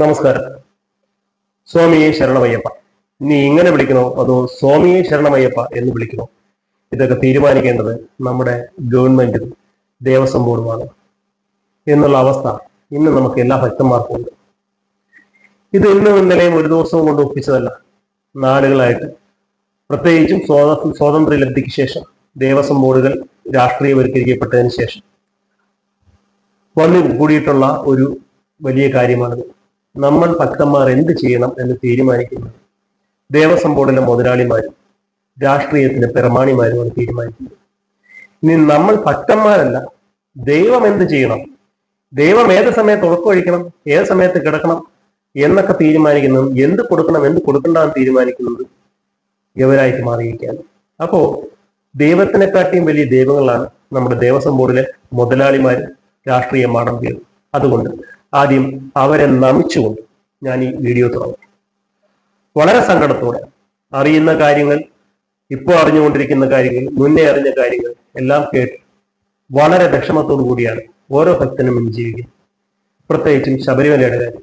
നമസ്കാരം. സ്വാമിയെ ശരണമയ്യപ്പ. നീ ഇങ്ങനെ വിളിക്കണോ അതോ സ്വാമിയെ ശരണമയ്യപ്പ എന്ന് വിളിക്കണോ? ഇതൊക്കെ തീരുമാനിക്കേണ്ടത് നമ്മുടെ ഗവൺമെന്റും ദേവസ്വം ബോർഡുമാണ്. എന്നുള്ള അവസ്ഥ ഇന്ന് നമുക്ക് എല്ലാ ഭക്തന്മാർക്കും ഉണ്ട്. ഇത് ഇന്നും ഇന്നലെയും ഒരു ദിവസവും കൊണ്ട് ഒപ്പിച്ചതല്ല. നാളുകളായിട്ട്. പ്രത്യേകിച്ചും സ്വാത- സ്വാതന്ത്ര്യ ലബ്ധിക്ക് ശേഷം ദേവസ്വം ബോർഡുകൾ രാഷ്ട്രീയവൽക്കരിക്കപ്പെട്ടതിന് ശേഷം. വന്നു കൂടിയിട്ടുള്ള ഒരു വലിയ കാര്യമാണിത്. നമ്മൾ ഭക്തന്മാർ എന്ത് ചെയ്യണം എന്ന് തീരുമാനിക്കുന്നത്? ദേവസ്വം ബോർഡിലെ മുതലാളിമാരും രാഷ്ട്രീയത്തിന്റെ പ്രമാണിമാരുമാണ് തീരുമാനിക്കുന്നത്. ഇനി നമ്മൾ ഭക്തന്മാരല്ല ദൈവം എന്ത് ചെയ്യണം? ദൈവം ഏത് സമയത്ത് ഉറക്കമൊഴിക്കണം ഏത് സമയത്ത് കിടക്കണം എന്നൊക്കെ തീരുമാനിക്കുന്നതും എന്ത് കൊടുക്കണം എന്ത് കൊടുക്കണ്ടെന്ന് തീരുമാനിക്കുന്നത് ഇവരായിട്ട് മാറിയിരിക്കുകയാണ്. അപ്പോ ദൈവത്തിനെക്കാട്ടിയും വലിയ ദൈവങ്ങളാണ് നമ്മുടെ ദേവസ്വം ബോർഡിലെ മുതലാളിമാരും രാഷ്ട്രീയ മാടമ്പികൾ അതുകൊണ്ട് ആദ്യം അവരെ നമിച്ചുകൊണ്ട് ഞാൻ ഈ വീഡിയോ തുറന്നു വളരെ സങ്കടത്തോടെ അറിയുന്ന കാര്യങ്ങൾ ഇപ്പോൾ അറിഞ്ഞുകൊണ്ടിരിക്കുന്ന കാര്യങ്ങൾ മുന്നേ അറിഞ്ഞ കാര്യങ്ങൾ എല്ലാം കേട്ട് വളരെ വിഷമത്തോടു കൂടിയാണ് ഓരോ ഭക്തനും ഇന്ന് ജീവിക്കുന്നത്. പ്രത്യേകിച്ചും ശബരിമലയുടെ കാര്യം.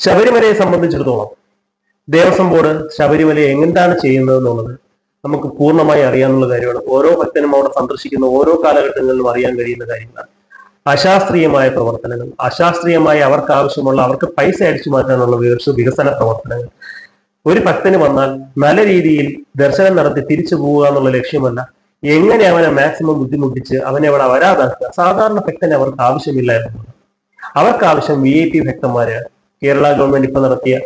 ശബരിമലയെ സംബന്ധിച്ചിടത്തോളം ദേവസ്വം ബോർഡ് ശബരിമലയെ എങ്ങനെയാണ് ചെയ്യുന്നത് എന്നുള്ളത് നമുക്ക് പൂർണമായി അറിയാനുള്ള കാര്യമാണ്. ഓരോ ഭക്തനും അവിടെ സന്ദർശിക്കുന്ന ഓരോ കാലഘട്ടങ്ങളിലും അറിയാൻ കഴിയുന്ന കാര്യങ്ങളാണ്. അശാസ്ത്രീയമായ പ്രവർത്തനങ്ങൾ അശാസ്ത്രീയമായി അവർക്ക് ആവശ്യമുള്ള അവർക്ക് പൈസ അടിച്ചു മാറ്റാനുള്ള വികസ- വികസന പ്രവർത്തനങ്ങൾ. ഒരു ഭക്തന് വന്നാൽ നല്ല രീതിയിൽ ദർശനം നടത്തി തിരിച്ചു പോവുക എന്നുള്ള ലക്ഷ്യമല്ല. എങ്ങനെ അവനെ മാക്സിമം ബുദ്ധിമുട്ടിച്ച് അവനെ അവിടെ വരാതാക്കുക സാധാരണ ഭക്തന് അവർക്ക് ആവശ്യമില്ല എന്നുള്ളത്. അവർക്ക് ആവശ്യം വി ഐ പി ഭക്തന്മാരെയാണ് കേരള ഗവൺമെന്റ് ഇപ്പൊ നടത്തിയ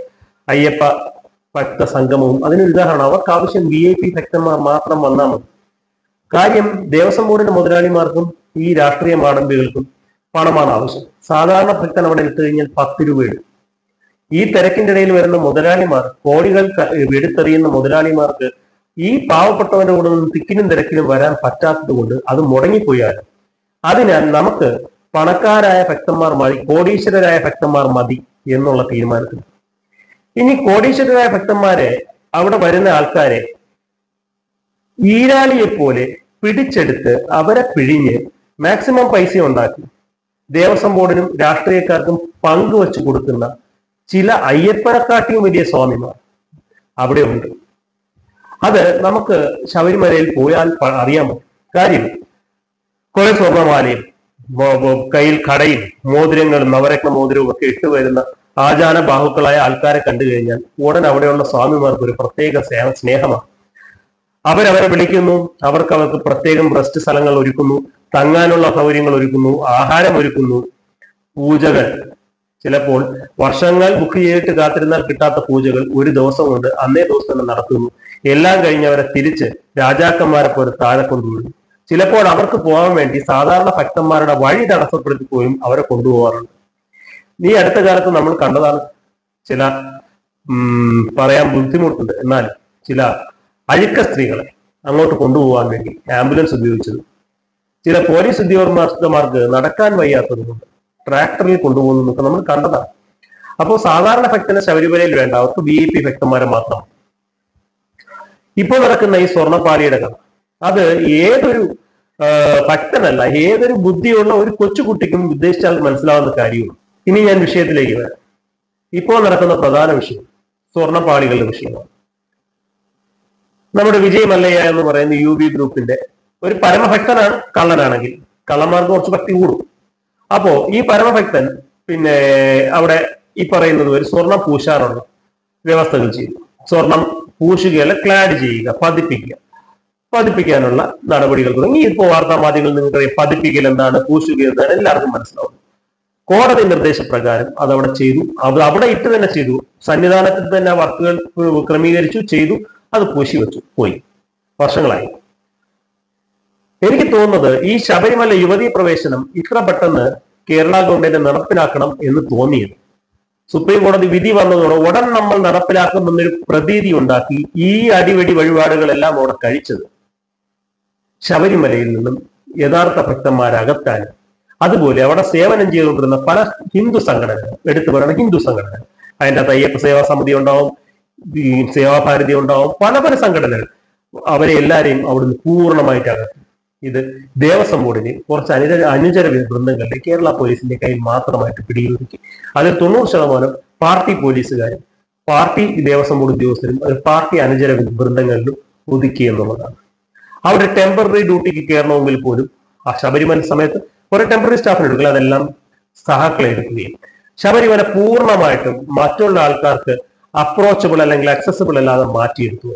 അയ്യപ്പ ഭക്ത സംഗമവും. അതിനൊരു ഉദാഹരണം അവർക്ക് ആവശ്യം വി ഐ പി ഭക്തന്മാർ മാത്രം വന്നാൽ മതി. കാര്യം ദേവസ്വം ബോർഡിന്റെ മുതലാളിമാർക്കും ഈ രാഷ്ട്രീയ മാടമ്പികൾക്കും പണമാണ് ആവശ്യം. സാധാരണ ഭക്തൻ അവിടെ എടുത്തു കഴിഞ്ഞാൽ പത്ത് രൂപ ഇടും ഈ തിരക്കിന്റെ ഇടയിൽ വരുന്ന മുതലാളിമാർ കോടികൾ എടുത്തെറിയുന്ന മുതലാളിമാർക്ക് ഈ പാവപ്പെട്ടവന്റെ കൂടെ നിന്ന് തിക്കിനും തിരക്കിനും വരാൻ പറ്റാത്തത് കൊണ്ട് അത് മുടങ്ങിപ്പോയാലും അതിനാൽ നമുക്ക് പണക്കാരായ ഭക്തന്മാർ മതി കോടീശ്വരരായ ഭക്തന്മാർ മതി എന്നുള്ള തീരുമാനത്തിൽ. ഇനി കോടീശ്വരരായ ഭക്തന്മാരെ അവിടെ വരുന്ന ആൾക്കാരെ ഈരാളിയെ പോലെ പിടിച്ചെടുത്ത് അവരെ പിഴിഞ്ഞ് മാക്സിമം പൈസ ഉണ്ടാക്കി. ദേവസ്വം ബോർഡിനും രാഷ്ട്രീയക്കാർക്കും പങ്കുവച്ചു കൊടുക്കുന്ന ചില അയ്യപ്പനെക്കാട്ടിയും വലിയ സ്വാമിമാർ അവിടെ ഉണ്ട്. അത് നമുക്ക് ശബരിമലയിൽ പോയാൽ അറിയാം കാര്യം കുറെ സ്വർണമാലയും കയ്യിൽ കടയും മോതിരങ്ങളും നവരത്ന മോതിരവും ഒക്കെ ഇട്ട് വരുന്ന ആചാര ബാഹുക്കളായ ആൾക്കാരെ കണ്ടു കഴിഞ്ഞാൽ ഉടൻ അവിടെയുള്ള സ്വാമിമാർക്ക് ഒരു പ്രത്യേക സ്നേഹ സ്നേഹമാണ്. അവരവരെ വിളിക്കുന്നു. അവർക്ക് അവർക്ക് പ്രത്യേകം റെസ്റ്റ് സ്ഥലങ്ങൾ ഒരുക്കുന്നു. തങ്ങാനുള്ള സൗകര്യങ്ങൾ ഒരുക്കുന്നു. ആഹാരം ഒരുക്കുന്നു. പൂജകൾ. ചിലപ്പോൾ വർഷങ്ങൾ ബുക്ക് ചെയ്തിട്ട് കാത്തിരുന്നാൽ കിട്ടാത്ത പൂജകൾ ഒരു ദിവസം കൊണ്ട് അന്നേ ദിവസം തന്നെ നടത്തുന്നു എല്ലാം കഴിഞ്ഞവരെ തിരിച്ച് രാജാക്കന്മാരെ പോലെ താഴെ കൊണ്ടുപോകുന്നു ചിലപ്പോൾ അവർക്ക് പോകാൻ വേണ്ടി സാധാരണ ഭക്തന്മാരുടെ വഴി തടസ്സപ്പെടുത്തി പോലും അവരെ കൊണ്ടുപോകാറുണ്ട്. നീ അടുത്ത കാലത്ത് നമ്മൾ കണ്ടതാണ് ചില പറയാൻ ബുദ്ധിമുട്ടുണ്ട്. എന്നാൽ ചില അഴുക്ക സ്ത്രീകളെ അങ്ങോട്ട് കൊണ്ടുപോകാൻ വേണ്ടി ആംബുലൻസ് ഉപയോഗിച്ചത്. ചില പോലീസ് ഉദ്യോഗസ്ഥന്മാർക്ക് നടക്കാൻ വയ്യാത്തതുകൊണ്ട് ട്രാക്ടറിൽ കൊണ്ടുപോകുന്നതൊക്കെ നമ്മൾ കണ്ടതാണ്. അപ്പോൾ സാധാരണ ഭക്തന് ശബരിമലയിൽ വേണ്ട അവർക്ക് ബി ഐ പി ഭക്തന്മാരെ മാത്രം. ഇപ്പോൾ നടക്കുന്ന ഈ സ്വർണപ്പാളിയുടെ കഥ. അത് ഏതൊരു ഭക്തനല്ല ഏതൊരു ബുദ്ധിയുള്ള ഒരു കൊച്ചുകുട്ടിക്കും ഉദ്ദേശിച്ചാൽ മനസ്സിലാവുന്ന കാര്യമാണ്. ഇനി ഞാൻ വിഷയത്തിലേക്ക് വരാം. ഇപ്പോൾ നടക്കുന്ന പ്രധാന വിഷയം സ്വർണപ്പാളികളുടെ വിഷയമാണ്. നമ്മുടെ വിജയ് മല്ലയ്യ എന്ന് പറയുന്ന യു ബി ഗ്രൂപ്പിന്റെ ഒരു പരമഭക്തനാണ് കള്ളനാണെങ്കിൽ. കള്ളന്മാർക്ക് കുറച്ച് ഭക്തി കൂടും. അപ്പോ ഈ പരമഭക്തൻ പിന്നെ അവിടെ ഈ പറയുന്നത് ഒരു സ്വർണം പൂശാനുള്ള വ്യവസ്ഥകൾ ചെയ്തു സ്വർണം പൂശുകയല്ല ക്ലാഡ് ചെയ്യുക പതിപ്പിക്കുക. പതിപ്പിക്കാനുള്ള നടപടികൾ തുടങ്ങി. ഇപ്പോൾ വാർത്താ മാധ്യമങ്ങളിൽ നിങ്ങൾക്കറിയാം പതിപ്പിക്കൽ എന്താണ് പൂശുക എന്താണ് എല്ലാവർക്കും മനസ്സിലാവും കോടതി നിർദ്ദേശപ്രകാരം അത് അവിടെ ചെയ്തു. അത് അവിടെ ഇട്ട് തന്നെ ചെയ്തു. സന്നിധാനത്തിൽ തന്നെ വർക്കുകൾ ക്രമീകരിച്ചു ചെയ്തു. അത് പൂശി വെച്ചു പോയി. വർഷങ്ങളായി. എനിക്ക് തോന്നുന്നത് ഈ ശബരിമല യുവതീ പ്രവേശനം ഇത്ര പെട്ടെന്ന് കേരള ഗവൺമെന്റ് നടപ്പിലാക്കണം എന്ന് തോന്നിയത്. സുപ്രീം കോടതി വിധി വന്നതോടെ ഉടൻ നമ്മൾ നടപ്പിലാക്കുമെന്നൊരു പ്രതീതി ഉണ്ടാക്കി ഈ അടിവെടി വഴിപാടുകളെല്ലാം അവിടെ കഴിച്ചത്. ശബരിമലയിൽ നിന്നും യഥാർത്ഥ ഭക്തന്മാരകത്താൻ അതുപോലെ അവിടെ സേവനം ചെയ്തുകൊണ്ടിരുന്ന പല ഹിന്ദു സംഘടനകൾ എടുത്തു പറയുന്ന ഹിന്ദു സംഘടന അതിന്റെ അകത്ത് അയ്യപ്പ സേവാ സമിതി ഉണ്ടാവും ഈ സേവാഭാരതി ഉണ്ടാവും പല പല സംഘടനകൾ. അവരെ എല്ലാരെയും അവിടുന്ന് പൂർണമായിട്ട് അകറ്റും. ഇത് ദേവസ്വം ബോർഡിന് കുറച്ച് അനുര അനുചര വൃന്ദങ്ങളുടെ കേരള പോലീസിന്റെ കയ്യിൽ മാത്രമായിട്ട് പിടിയിലൊതുക്കി. അതിൽ തൊണ്ണൂറ് ശതമാനം പാർട്ടി പോലീസുകാരും പാർട്ടി ദേവസ്വം ബോർഡ് ഉദ്യോഗസ്ഥരും അത് പാർട്ടി അനുചര വൃന്ദങ്ങളിലും ഒതുക്കി എന്നുള്ളതാണ്. അവിടെ ടെമ്പററി ഡ്യൂട്ടിക്ക് കയറണമെങ്കിൽ പോലും ആ ശബരിമല സമയത്ത് കുറെ ടെമ്പററി സ്റ്റാഫിനെ എടുക്കില്ല അതെല്ലാം സഹാക്കളെ എടുക്കുകയും ശബരിമല പൂർണമായിട്ടും മറ്റുള്ള ആൾക്കാർക്ക് അപ്രോച്ചബിൾ അല്ലെങ്കിൽ അക്സസിബിൾ അല്ലാതെ മാറ്റിയെടുത്തു.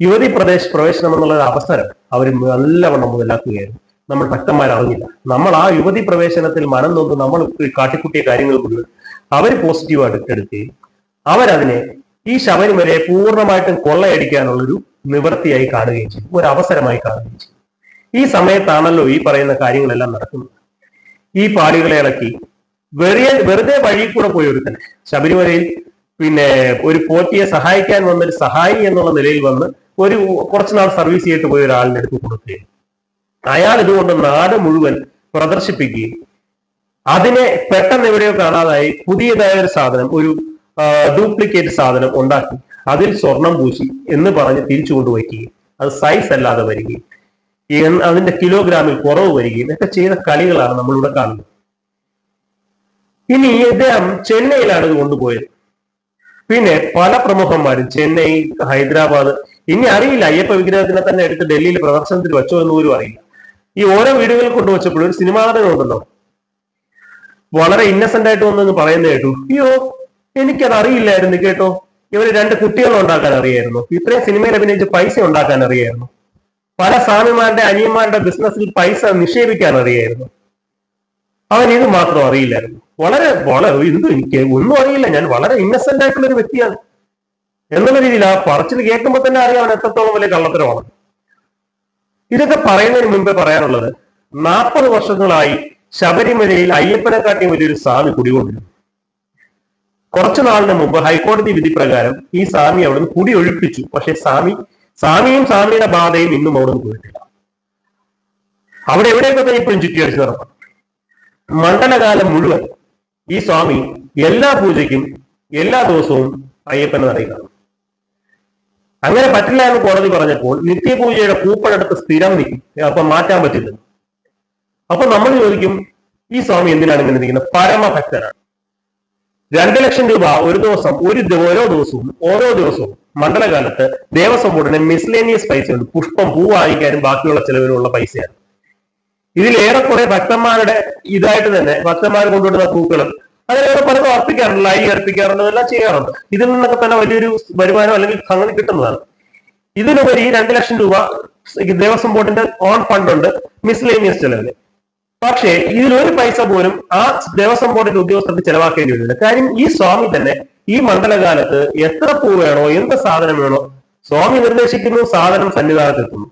യുവതി പ്രദേശ് പ്രവേശനം എന്നുള്ള അവസരം അവർ നല്ലവണ്ണം മുതലാക്കുകയായിരുന്നു. നമ്മൾ ഭക്തന്മാർ അറിഞ്ഞില്ല നമ്മൾ ആ യുവതി പ്രവേശനത്തിൽ മനം നോന്ന് നമ്മൾ കാട്ടിക്കുട്ടിയ കാര്യങ്ങൾ മുഴുവൻ അവർ പോസിറ്റീവായിട്ട് എടുക്കുകയും അവരതിനെ ഈ ശബരിമലയെ പൂർണമായിട്ടും കൊള്ളയടിക്കാനുള്ളൊരു നിവൃത്തിയായി കാണുകയും ചെയ്തു. ഒരു അവസരമായി കാണുകയും ചെയ്തു. ഈ സമയത്താണല്ലോ ഈ പറയുന്ന കാര്യങ്ങളെല്ലാം നടക്കുന്നത്. ഈ പാടികളെ ഇളക്കി വെറിയ വെറുതെ വഴി കൂടെ പോയി ഒരുത്തൻ ശബരിമലയിൽ പിന്നെ ഒരു പോറ്റിയെ സഹായിക്കാൻ വന്നൊരു സഹായി എന്നുള്ള നിലയിൽ വന്ന് ഒരു കുറച്ചുനാൾ സർവീസ് ചെയ്തിട്ട് പോയ ഒരാളിന്റെ അടുത്ത് കൊടുക്കുകയും. അയാൾ ഇതുകൊണ്ട് നാട് മുഴുവൻ പ്രദർശിപ്പിക്കുകയും. അതിനെ പെട്ടെന്ന് എവിടെയോ കാണാതായി പുതിയതായ ഒരു സാധനം ഒരു ഡ്യൂപ്ലിക്കേറ്റ് സാധനം ഉണ്ടാക്കി. അതിൽ സ്വർണം പൂശി എന്ന് പറഞ്ഞ് തിരിച്ചു കൊണ്ടുവയ്ക്കുകയും അത് സൈസ് അല്ലാതെ വരികയും. അതിന്റെ കിലോഗ്രാമിൽ കുറവ് വരികയും. ഒക്കെ ചെയ്ത കളികളാണ് നമ്മളിവിടെ കാണുന്നത്. ഇനി ഇദ്ദേഹം ചെന്നൈയിലാണ് ഇത് കൊണ്ടുപോയത്. പിന്നെ പല പ്രമുഖന്മാരും ചെന്നൈ ഹൈദരാബാദ് ഇനി അറിയില്ല. അയ്യപ്പ വിഗ്രഹത്തിനെ തന്നെ എടുത്ത് ഡൽഹിയിൽ പ്രദർശനത്തിൽ വെച്ചോ എന്ന് പോലും അറിയില്ല. ഈ ഓരോ വീടുകളിൽ കൊണ്ടുവച്ചപ്പോഴും ഒരു സിനിമാ നടനുണ്ടല്ലോ വളരെ ഇന്നസെന്റ് ആയിട്ട് വന്നെന്ന് പറയുന്ന കേട്ടു. അയ്യോ എനിക്കത് അറിയില്ലായിരുന്നു കേട്ടോ. ഇവർ രണ്ട് കുട്ടികൾ ഉണ്ടാക്കാൻ അറിയായിരുന്നു. ഇത്രയും സിനിമയിൽ അഭിനയിച്ച് പൈസ ഉണ്ടാക്കാൻ അറിയായിരുന്നു. പല സ്വാമിമാരുടെ അനിയന്മാരുടെ ബിസിനസ്സിൽ പൈസ നിക്ഷേപിക്കാൻ അറിയായിരുന്നു. അവൻ ഇത് മാത്രം അറിയില്ലായിരുന്നു. വളരെ വളരെ എന്ത് എനിക്ക് ഒന്നും അറിയില്ല. ഞാൻ വളരെ ഇന്നസെന്റ് ആയിട്ടുള്ള ഒരു വ്യക്തിയാണ്. എന്നുള്ള രീതിയിൽ ആ പറച്ചിൽ കേൾക്കുമ്പോൾ തന്നെ അറിയാം എത്രത്തോളം വലിയ കള്ളത്തരമാണ്. ഇതൊക്കെ പറയുന്നതിന് മുമ്പേ പറയാനുള്ളത് നാൽപ്പത് വർഷങ്ങളായി ശബരിമലയിൽ അയ്യപ്പനെ കാട്ടി വലിയൊരു സ്വാമി കുടികൊണ്ടിരുന്നു. കുറച്ചു നാളിന് മുമ്പ് ഹൈക്കോടതി വിധി പ്രകാരം ഈ സ്വാമി അവിടുന്ന് കുടി ഒഴിപ്പിച്ചു പക്ഷെ സ്വാമി സ്വാമിയും സ്വാമിയുടെ ബാധയും ഇന്നും അവിടുന്ന് പോയിട്ടില്ല അവിടെ എവിടെയൊക്കെ തന്നെ ഇപ്പോഴും ചുറ്റിയടിച്ച് നടക്കും മണ്ഡലകാലം മുഴുവൻ ഈ സ്വാമി എല്ലാ പൂജയ്ക്കും എല്ലാ ദിവസവും അയ്യപ്പനെ നടയിൽ അങ്ങനെ പറ്റില്ല എന്ന് കോടതി പറഞ്ഞപ്പോൾ നിത്യപൂജയുടെ കൂപ്പണെടുത്ത് സ്ഥിരം നിൽക്കും. അപ്പൊ മാറ്റാൻ പറ്റില്ല. അപ്പൊ നമ്മൾ ചോദിക്കും ഈ സ്വാമി എന്തിനാണ് ഇങ്ങനെ നിൽക്കുന്നത്? പരമഭക്തനാണ്. രണ്ട് ലക്ഷം രൂപ ഒരു ദിവസം ഒരു ഓരോ ദിവസവും ഓരോ ദിവസവും മണ്ഡലകാലത്ത് ദേവസ്വം ബോർഡിന് മിസ്ലേനിയസ് പൈസയുണ്ട്. പുഷ്പം പൂ വാങ്ങിക്കാനും ബാക്കിയുള്ള ചെലവിനുള്ള പൈസയാണ്. ഇതിൽ ഏറെക്കുറെ ഭക്തന്മാരുടെ ഇതായിട്ട് തന്നെ ഭക്തന്മാർ കൊണ്ടുവരുന്ന പൂക്കളും അതിലേറെ പലതും അർപ്പിക്കാറുണ്ട് ലൈ അർപ്പിക്കാറുണ്ട് എല്ലാം ചെയ്യാറുണ്ട്. ഇതിൽ നിന്നൊക്കെ തന്നെ വലിയൊരു വരുമാനം അല്ലെങ്കിൽ സംഗതി കിട്ടുന്നതാണ്. ഇതിനുപരി രണ്ടു ലക്ഷം രൂപ ദേവസ്വം ബോർഡിന്റെ ഓൺ ഫണ്ട് ഉണ്ട് മിസ്ലേനിയസ് ചെലവിന് പക്ഷേ ഇതിലൊരു പൈസ പോലും ആ ദേവസ്വം ബോർഡിന്റെ ഉദ്യോഗസ്ഥർക്ക് ചെലവാക്കേണ്ടി വരുന്നില്ല കാര്യം ഈ സ്വാമി തന്നെ ഈ മണ്ഡലകാലത്ത് എത്ര പൂ വേണോ എന്ത് സാധനം വേണോ സ്വാമി നിർദ്ദേശിക്കുന്നു സാധനം സന്നിധാനത്തെത്തുന്നു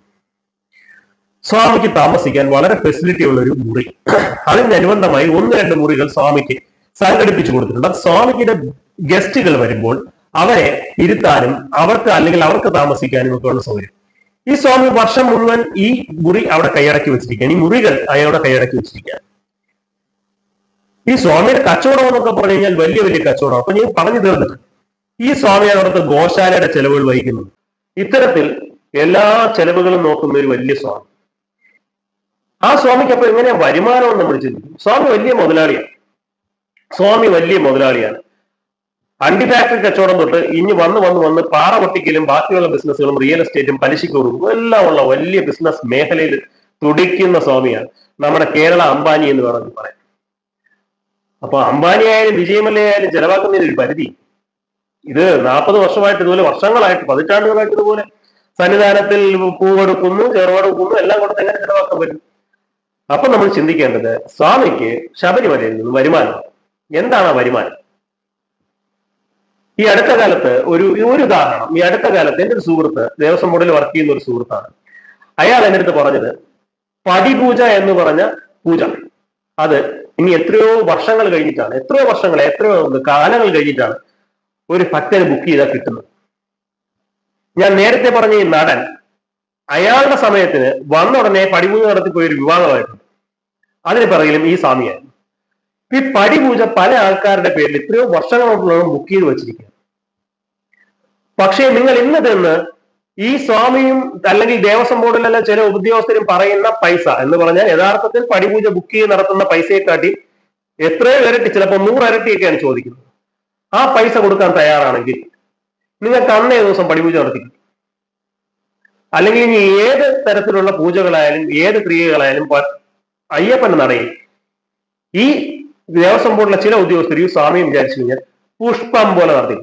സ്വാമിക്ക് താമസിക്കാൻ വളരെ ഫെസിലിറ്റി ഉള്ള ഒരു മുറി അതിനനുബന്ധമായി ഒന്ന് രണ്ട് മുറികൾ സ്വാമിക്ക് സംഘടിപ്പിച്ചു കൊടുത്തിട്ടുണ്ട്. സ്വാമിക്കിന്റെ ഗസ്റ്റുകൾ വരുമ്പോൾ അവരെ ഇരുത്താനും അവർക്ക് അല്ലെങ്കിൽ അവർക്ക് താമസിക്കാനും ഒക്കെ ഉള്ള സൗകര്യം. ഈ സ്വാമി വർഷം മുഴുവൻ ഈ മുറി അവിടെ കൈയടക്കി വെച്ചിരിക്കുകയാണ്. ഈ മുറികൾ അയാളുടെ കൈയടക്കി വെച്ചിരിക്കുകയാണ്. ഈ സ്വാമിയുടെ കച്ചവടം എന്നൊക്കെ പറഞ്ഞു കഴിഞ്ഞാൽ വലിയ വലിയ കച്ചവടം. അപ്പൊ ഞാൻ പറഞ്ഞു തീർന്നിട്ട് ഈ സ്വാമിയാണ് അവിടുത്തെ ഗോശാലയുടെ ചെലവുകൾ വഹിക്കുന്നു. ഇത്തരത്തിൽ എല്ലാ ചെലവുകളും നോക്കുന്ന ഒരു വലിയ സ്വാമി. ആ സ്വാമിക്ക് അപ്പൊ എങ്ങനെയാ വരുമാനം നമ്മൾ ചിന്തിക്കും സ്വാമി വലിയ മുതലാളിയാണ്. സ്വാമി വലിയ മുതലാളിയാണ്. അണ്ടി ഫാക്ടറി കച്ചവടം തൊട്ട് ഇനി വന്ന് വന്ന് വന്ന് പാറ പൊട്ടിക്കലും ബാക്കിയുള്ള ബിസിനസ്സുകളും റിയൽ എസ്റ്റേറ്റും പലിശയ്ക്ക് കൊടുക്കും. എല്ലാം ഉള്ള വലിയ ബിസിനസ് മേഖലയിൽ തുടിക്കുന്ന സ്വാമിയാണ്. നമ്മുടെ കേരള അംബാനി എന്ന് വേണമെങ്കിൽ പറയാം. അപ്പൊ അംബാനി ആയാലും വിജയമല്യ ആയാലും ചെലവാക്കുന്നതിന് ഒരു പരിധി. ഇത് നാൽപ്പത് വർഷമായിട്ട് ഇതുപോലെ വർഷങ്ങളായിട്ട് പതിറ്റാണ്ടുകളായിട്ട് ഇതുപോലെ സന്നിധാനത്തിൽ പൂവെടുക്കുന്നു ചെറുവെടുക്കുന്നു എല്ലാം കൊടുത്ത് എങ്ങനെ ചെലവാക്കാൻ പറ്റും? അപ്പൊ നമ്മൾ ചിന്തിക്കേണ്ടത് സ്വാമിക്ക് ശബരിമലയിൽ നിന്ന് വരുമാനം എന്താണ് ആ വരുമാനം? ഈ അടുത്ത കാലത്ത് ഒരു ഒരു ഉദാഹരണം ഈ അടുത്ത കാലത്ത് എന്റെ ഒരു സുഹൃത്ത് ദേവസ്വം ബോർഡിൽ വർക്ക് ചെയ്യുന്ന ഒരു സുഹൃത്താണ്. അയാൾ എന്റെ അടുത്ത് പറഞ്ഞത് പടിപൂജ എന്ന് പറഞ്ഞ പൂജ. അത് ഇനി എത്രയോ വർഷങ്ങൾ കഴിഞ്ഞിട്ടാണ് എത്രയോ വർഷങ്ങൾ എത്രയോ കാലങ്ങൾ കഴിഞ്ഞിട്ടാണ് ഒരു ഭക്തന് ബുക്ക് ചെയ്താൽ കിട്ടുന്നത്. ഞാൻ നേരത്തെ പറഞ്ഞ ഈ നടൻ അയാളുടെ സമയത്തിന് വന്ന ഉടനെ പടിപൂജ നടത്തി പോയൊരു വിവാദമായിട്ടുണ്ട് അതിന് പിറകിലും ഈ സ്വാമിയായിരുന്നു. ഈ പടിപൂജ പല ആൾക്കാരുടെ പേരിൽ ഇത്രയോ വർഷങ്ങളോളം ബുക്ക് ചെയ്ത് വെച്ചിരിക്കുക പക്ഷേ നിങ്ങൾ ഇന്ന് തന്ന് ഈ സ്വാമിയും അല്ലെങ്കിൽ ദേവസ്വം ബോർഡിലല്ല ചില ഉദ്യോഗസ്ഥരും പറയുന്ന പൈസ എന്ന് പറഞ്ഞാൽ യഥാർത്ഥത്തിൽ പടിപൂജ ബുക്ക് ചെയ്ത് നടത്തുന്ന പൈസയെക്കാട്ടി എത്രയോ ഇരട്ടി ചിലപ്പോൾ നൂറ് ഇരട്ടിയൊക്കെയാണ് ചോദിക്കുന്നത്. ആ പൈസ കൊടുക്കാൻ തയ്യാറാണെങ്കിൽ നിങ്ങൾക്ക് അന്നേ ദിവസം പടിപൂജ നടത്തിക്കും. അല്ലെങ്കിൽ ഇനി ഏത് തരത്തിലുള്ള പൂജകളായാലും ഏത് ക്രിയകളായാലും അയ്യപ്പൻ നടയിൽ ഈ ദേവസ്വം ബോർഡിലെ ചില ഉദ്യോഗസ്ഥർ ഈ സ്വാമിയും വിചാരിച്ചു കഴിഞ്ഞാൽ പുഷ്പം പോലെ നടത്തി.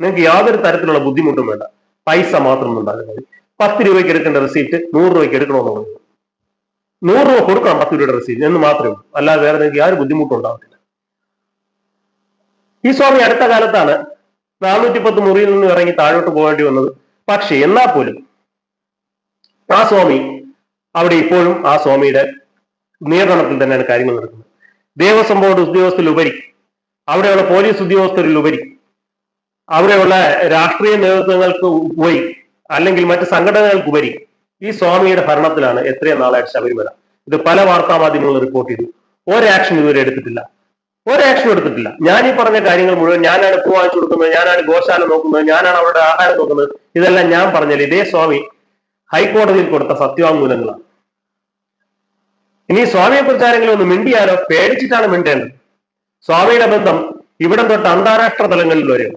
നിങ്ങൾക്ക് യാതൊരു തരത്തിലുള്ള ബുദ്ധിമുട്ടും വേണ്ട. പൈസ മാത്രം ഉണ്ടാകും മതി പത്ത് രൂപയ്ക്ക് എടുക്കേണ്ട റെസീപ്റ്റ് നൂറ് രൂപയ്ക്ക് എടുക്കണമെന്ന് പറഞ്ഞു. നൂറ് രൂപ കൊടുക്കണം പത്ത് രൂപയുടെ റെസീപ്റ്റ് എന്ന് മാത്രമേ ഉള്ളൂ. അല്ലാതെ വേറെ നിങ്ങൾക്ക് യാതൊരു ബുദ്ധിമുട്ടും ഉണ്ടാവത്തില്ല. ഈ സ്വാമി അടുത്ത കാലത്താണ് നാനൂറ്റി പത്ത് മുറിയിൽ നിന്ന് ഇറങ്ങി താഴോട്ട് പോകേണ്ടി വന്നത്. പക്ഷേ എന്നാൽ പോലും ആ സ്വാമി അവിടെ ഇപ്പോഴും ആ സ്വാമിയുടെ നിയന്ത്രണത്തിൽ തന്നെയാണ് കാര്യങ്ങൾ നടക്കുന്നത്. ദേവസ്വം ബോർഡ് ഉദ്യോഗസ്ഥരിലുപരി അവിടെയുള്ള പോലീസ് ഉദ്യോഗസ്ഥരിലുപരി അവിടെയുള്ള രാഷ്ട്രീയ നേതൃത്വങ്ങൾക്ക് ഉപരി അല്ലെങ്കിൽ മറ്റ് സംഘടനകൾക്കുപരി ഈ സ്വാമിയുടെ ഭരണത്തിലാണ് എത്രയും നാളായിട്ട് ശബരിമല. ഇത് പല വാർത്താ മാധ്യമങ്ങളും റിപ്പോർട്ട് ചെയ്തു. ഒരാക്ഷൻ ഇതുവരെ എടുത്തിട്ടില്ല. ഒരാക്ഷൻ എടുത്തിട്ടില്ല. ഞാൻ ഈ പറഞ്ഞ കാര്യങ്ങൾ മുഴുവൻ ഞാനാണ് പൂ വാങ്ങിച്ചു കൊടുക്കുന്നത് ഞാനാണ് ഗോശാല നോക്കുന്നത് ഞാനാണ് അവരുടെ ആഹാരം നോക്കുന്നത് ഇതെല്ലാം ഞാൻ പറഞ്ഞാൽ ഇതേ സ്വാമി ഹൈക്കോടതിയിൽ കൊടുത്ത സത്യവാങ്മൂലങ്ങളാണ്. ഇനി സ്വാമിയെ കുറിച്ച് ആരെങ്കിലും ഒന്ന് മിണ്ടിയാലോ? പേടിച്ചിട്ടാണ് മിണ്ടേണ്ടത്. സ്വാമിയുടെ ബന്ധം ഇവിടം തൊട്ട് അന്താരാഷ്ട്ര തലങ്ങളിൽ വരും.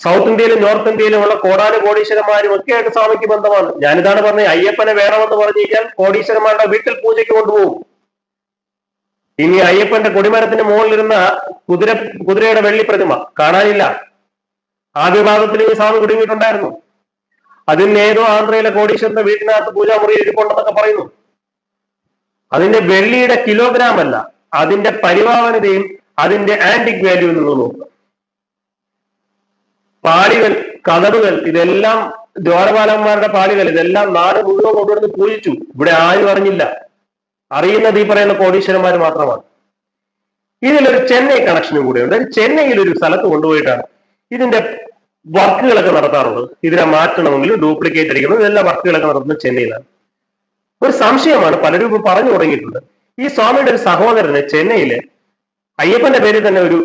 സൗത്ത് ഇന്ത്യയിലും നോർത്ത് ഇന്ത്യയിലും ഉള്ള കോടാനു കോടീശ്വരന്മാരും ഒക്കെ ആയിട്ട് സ്വാമിക്ക് ബന്ധമാണ്. ഞാനിതാണ് പറഞ്ഞത് അയ്യപ്പനെ വേണമെന്ന് പറഞ്ഞു കഴിഞ്ഞാൽ കോടീശ്വരന്മാരുടെ വീട്ടിൽ പൂജയ്ക്ക് കൊണ്ടുപോകും. ഇനി അയ്യപ്പന്റെ കൊടിമരത്തിന്റെ മുകളിലിരുന്ന കുതിര കുതിരയുടെ വെള്ളി പ്രതിമ കാണാനില്ല. ആ വിഭാഗത്തിൽ ഈ സ്വാമി കുടുങ്ങിയിട്ടുണ്ടായിരുന്നു. അതിന് ഏതോ ആന്ധ്രയിലെ കോടീശ്വരന്റെ വീടിനകത്ത് പൂജാമുറി ഇരിപ്പുണ്ടെന്നൊക്കെ പറയുന്നു. അതിന്റെ വെള്ളിയുടെ കിലോഗ്രാം അല്ല അതിന്റെ പരിഭാവനതയും അതിന്റെ ആന്റിക് വാല്യൂ നിങ്ങൾ നോക്കുക പാളികൾ കതറുകൾ ഇതെല്ലാം ദ്വാരപാലന്മാരുടെ പാളികൾ ഇതെല്ലാം നാട് മുഴുവൻ കൊണ്ടുവന്ന് പൂജിച്ചു. ഇവിടെ ആരും അറിഞ്ഞില്ല. അറിയുന്നത് ഈ പറയുന്ന കോടീശ്വരന്മാർ മാത്രമാണ്. ഇതിലൊരു ചെന്നൈ കണക്ഷനും കൂടെയുണ്ട് ചെന്നൈയിൽ ഒരു സ്ഥലത്ത് കൊണ്ടുപോയിട്ടാണ്. ഇതിന്റെ വർക്കുകളൊക്കെ നടത്താറുള്ളത് ഇതിനെ മാറ്റണമെങ്കിൽ ഡ്യൂപ്ലിക്കേറ്റ് അടിക്കണം. ഇതെല്ലാം വർക്കുകളൊക്കെ നടത്തുന്നത് ചെന്നൈയിലാണ്. ഒരു സംശയമാണ്. പലരും ഇപ്പൊ പറഞ്ഞു തുടങ്ങിയിട്ടുണ്ട്. ഈ സ്വാമിയുടെ ഒരു സഹോദരന് ചെന്നൈയിലെ അയ്യപ്പന്റെ പേരിൽ തന്നെ ഒരു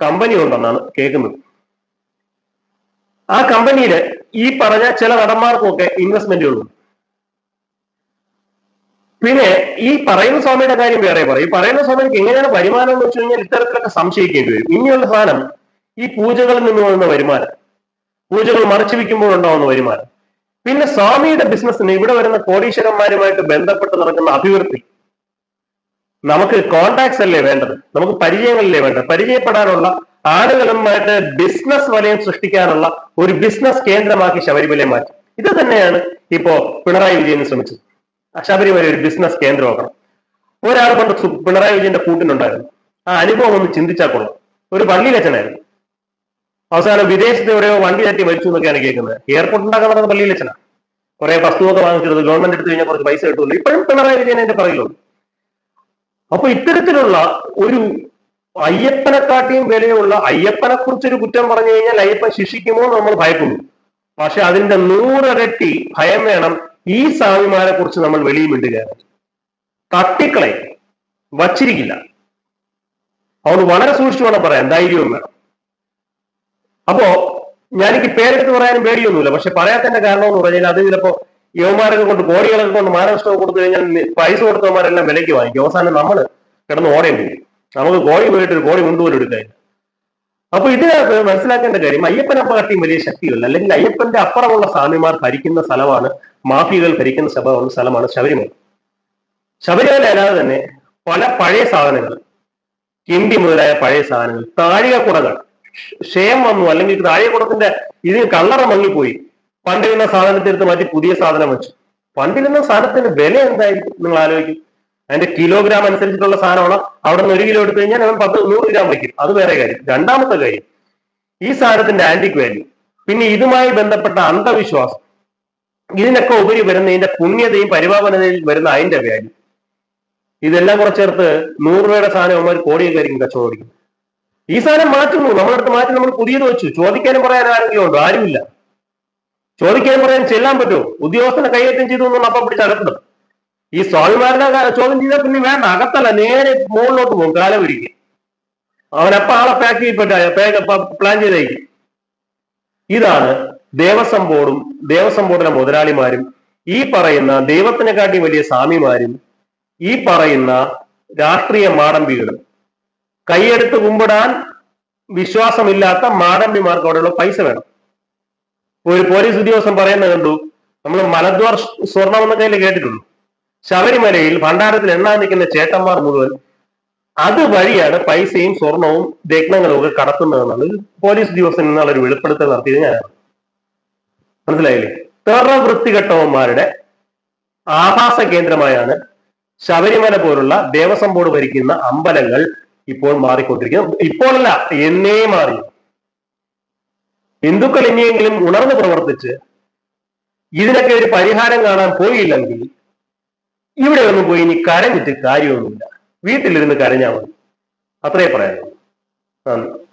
കമ്പനി ഉണ്ടെന്നാണ് കേൾക്കുന്നത്. ആ കമ്പനിയിൽ ഈ പറഞ്ഞ ചില നടന്മാർക്കൊക്കെ ഇൻവെസ്റ്റ്മെന്റുകളുണ്ട് പിന്നെ ഈ പറയുന്ന സ്വാമിയുടെ കാര്യം വേറെ പറയും. ഈ പറയുന്ന സ്വാമിക്ക് എങ്ങനെയാണ് വരുമാനം എന്ന് വെച്ച് കഴിഞ്ഞാൽ ഇത്തരത്തിലൊക്കെ സംശയിക്കേണ്ടി വരും. ഇനിയുള്ള സാധനം ഈ പൂജകളിൽ നിന്ന് വരുന്ന വരുമാനം. പൂജകൾ മറച്ചു വെക്കുമ്പോൾ ഉണ്ടാവുന്ന വരുമാനം. പിന്നെ സ്വാമിയുടെ ബിസിനസ്സിന് ഇവിടെ വരുന്ന കോടീശ്വരന്മാരുമായിട്ട് ബന്ധപ്പെട്ട് നടക്കുന്ന അഭിവൃദ്ധി. നമുക്ക് കോണ്ടാക്ട്സ് അല്ലേ വേണ്ടത്? നമുക്ക് പരിചയങ്ങളല്ലേ വേണ്ടത്? പരിചയപ്പെടാനുള്ള ആളുകളുമായിട്ട് ബിസിനസ് വലയം സൃഷ്ടിക്കാനുള്ള ഒരു ബിസിനസ് കേന്ദ്രമാക്കി ശബരിമല മാറ്റി. ഇത് തന്നെയാണ് ഇപ്പോ പിണറായി വിജയൻ ശ്രമിച്ചത്. ശബരിമല ഒരു ബിസിനസ് കേന്ദ്രമാക്കണം. ഒരാൾ പണ്ട് സു- പിണറായി വിജയന്റെ കൂട്ടിനുണ്ടായിരുന്നു. ആ അനുഭവം ഒന്ന് ചിന്തിച്ചാൽ കൊള്ളാം. ഒരു പള്ളിയിലച്ചനായിരുന്നു അവസാനം വിദേശത്ത് എവിടെയോ വണ്ടി തട്ടി മരിച്ചു എന്നൊക്കെയാണ് കേൾക്കുന്നത്. എയർപോർട്ട് ഉണ്ടാക്കാൻ നടന്ന പള്ളിയിലച്ചനാണ് കുറെ വസ്തുവൊക്കെ വാങ്ങിച്ചിരുന്നത് ഗവൺമെന്റ് എടുത്തു കഴിഞ്ഞാൽ കുറച്ച് പൈസ കിട്ടുന്നു ഇപ്പോഴും പിണറായി വിജയൻ എന്റെ പറയുള്ളൂ അപ്പൊ ഇത്തരത്തിലുള്ള ഒരു അയ്യപ്പനെക്കാട്ടിയും വിലയുള്ള അയ്യപ്പനെ കുറിച്ചൊരു കുറ്റം പറഞ്ഞു കഴിഞ്ഞാൽ അയ്യപ്പൻ ശിക്ഷിക്കുമോ എന്ന് നമ്മൾ ഭയക്കുന്നു. പക്ഷെ അതിന്റെ നൂറരട്ടി ഭയം വേണം ഈ സ്വാമിമാരെ കുറിച്ച് നമ്മൾ വെളിയിൽ വിടുകയാണ് തട്ടിക്കളെ വച്ചിരിക്കില്ല. അതുകൊണ്ട് വളരെ സൂക്ഷിച്ചു വേണം പറയാൻ. ധൈര്യവും വേണം. അപ്പോ ഞാനെനിക്ക് പേരെടുത്ത് പറയാനും പേടിയൊന്നുമില്ല. പക്ഷെ പറയാത്തതിന്റെ കാരണം എന്ന് പറഞ്ഞാൽ അത് ചിലപ്പോ യുവമാരൊക്കെ കൊണ്ട് കോടികളൊക്കെ കൊണ്ട് മാനനഷ്ടം കൊടുത്തു കഴിഞ്ഞാൽ പൈസ കൊടുത്തവന്മാരെല്ലാം വിലയ്ക്ക് വാങ്ങിക്കും. അവസാനം നമ്മൾ കിടന്ന് ഓടേണ്ടി നമുക്ക് കോടി പോയിട്ട് ഒരു കോടി കൊണ്ടുപോലും എടുക്കാൻ അപ്പൊ ഇത് മനസ്സിലാക്കേണ്ട കാര്യം അയ്യപ്പൻ പാർട്ടിയും വലിയ ശക്തിയല്ല. അല്ലെങ്കിൽ അയ്യപ്പന്റെ അപ്പുറമുള്ള സ്വാമിമാർ ഭരിക്കുന്ന സ്ഥലമാണ് മാഫിയകൾ ഭരിക്കുന്ന സ്ഥലമാണ് സ്ഥലമാണ് ശബരിമല. ശബരിമല അല്ലാതെ തന്നെ പല പഴയ സാധനങ്ങൾ കിണ്ടി മുതലായ പഴയ സാധനങ്ങൾ താഴികക്കുടകൾ ക്ഷയം വന്നു അല്ലെങ്കിൽ താഴെക്കുടത്തിന്റെ ഇതിന് കള്ളറ മങ്ങിപ്പോയി. പണ്ടിരുന്ന സാധനത്തെ എടുത്ത് മാറ്റി പുതിയ സാധനം വെച്ചു. പണ്ടിരുന്ന സാധനത്തിന്റെ വില എന്തായിരിക്കും നിങ്ങൾ ആലോചിക്കും. അതിന്റെ കിലോഗ്രാം അനുസരിച്ചിട്ടുള്ള സാധനമാണ്? അവിടെ നിന്ന് ഒരു കിലോ എടുത്തു കഴിഞ്ഞാൽ അവൻ പത്ത് നൂറ് ഗ്രാം വയ്ക്കും. അത് വേറെ കാര്യം. രണ്ടാമത്തെ കാര്യം ഈ സാധനത്തിന്റെ ആന്റിക് വാല്യൂ പിന്നെ ഇതുമായി ബന്ധപ്പെട്ട അന്ധവിശ്വാസം. ഇതിനൊക്കെ ഉപരി വരുന്ന ഇതിന്റെ പുണ്യതയും പരിപാവനതയും വരുന്ന അതിന്റെ വാല്യൂ ഇതെല്ലാം കൂടെ ചേർത്ത് നൂറ് രൂപയുടെ സാധനം അവന്മാർ കോടിയൊക്കെ ആയിരിക്കും കച്ചവടം ഈ സാധനം മാറ്റുന്നു. നമ്മളടുത്ത് മാറ്റി നമ്മൾ പുതിയത് വെച്ചു. ചോദിക്കാനും പറയാൻ ആരെങ്കിലും ഉണ്ടോ ആരുമില്ല. ചോദിക്കാനും പറയാൻ ചെല്ലാൻ പറ്റുമോ? ഉദ്യോഗസ്ഥനെ കൈകാര്യം ചെയ്തു എന്ന് അപ്പം പിടിച്ച് അകത്തിടും ഈ സ്വാമിമാരുടെ ചോദ്യം ചെയ്താൽ പിന്നെ വേണ്ട. അകത്തല്ല നേരെ മുകളിലോട്ട് പോകും കാലം ഒരുക്കി അവനപ്പ ആളെ പാക്ക് ചെയ്യപ്പെട്ട പ്ലാൻ ചെയ്തേക്കും. ഇതാണ് ദേവസ്വം ബോർഡും ദേവസ്വം ബോർഡിലെ മുതലാളിമാരും ഈ പറയുന്ന ദൈവത്തിനെക്കാട്ടി വലിയ സ്വാമിമാരും ഈ പറയുന്ന രാഷ്ട്രീയ മാടമ്പികളും. കൈയെടുത്ത് കുമ്പിടാൻ വിശ്വാസമില്ലാത്ത മാടമ്പിമാർക്ക് അവിടെയുള്ള പൈസ വേണം. ഒരു പോലീസ് ഉദ്യോഗസ്ഥൻ പറയുന്നത് കണ്ടു നമ്മൾ മലദ്വാർ സ്വർണം എന്ന കയ്യിൽ കേട്ടിട്ടുള്ളൂ. ശബരിമലയിൽ ഭണ്ഡാരത്തിൽ എണ്ണാൻ നിൽക്കുന്ന ചേട്ടന്മാർ മുഴുവൻ അത് വഴിയാണ് പൈസയും സ്വർണവും രത്നങ്ങളും ഒക്കെ കടത്തുന്നതെന്നാണ് പോലീസ് ഉദ്യോഗസ്ഥൻ എന്നുള്ള ഒരു വെളിപ്പെടുത്തൽ നടത്തിയത് ഞാനാണ് മനസ്സിലായില്ലേ? തെറ വൃത്തികെട്ടവന്മാരുടെ ആഭാസ കേന്ദ്രമായാണ് ശബരിമല പോലുള്ള ദേവസ്വം ബോർഡ് ഭരിക്കുന്ന അമ്പലങ്ങൾ ഇപ്പോൾ മാറിക്കൊണ്ടിരിക്കുന്നത് ഇപ്പോഴല്ല എന്നേ മാറി. ഹിന്ദുക്കൾ ഇനിയെങ്കിലും ഉണർന്ന് പ്രവർത്തിച്ച് ഇതിനൊക്കെ ഒരു പരിഹാരം കാണാൻ പോയില്ലെങ്കിൽ ഇവിടെ ഒന്നും പോയി ഇനി കരഞ്ഞിട്ട് കാര്യമൊന്നുമില്ല. വീട്ടിലിരുന്ന് കരഞ്ഞാൽ മതി. അത്രേ പറയാനുള്ളൂ. നന്ദി.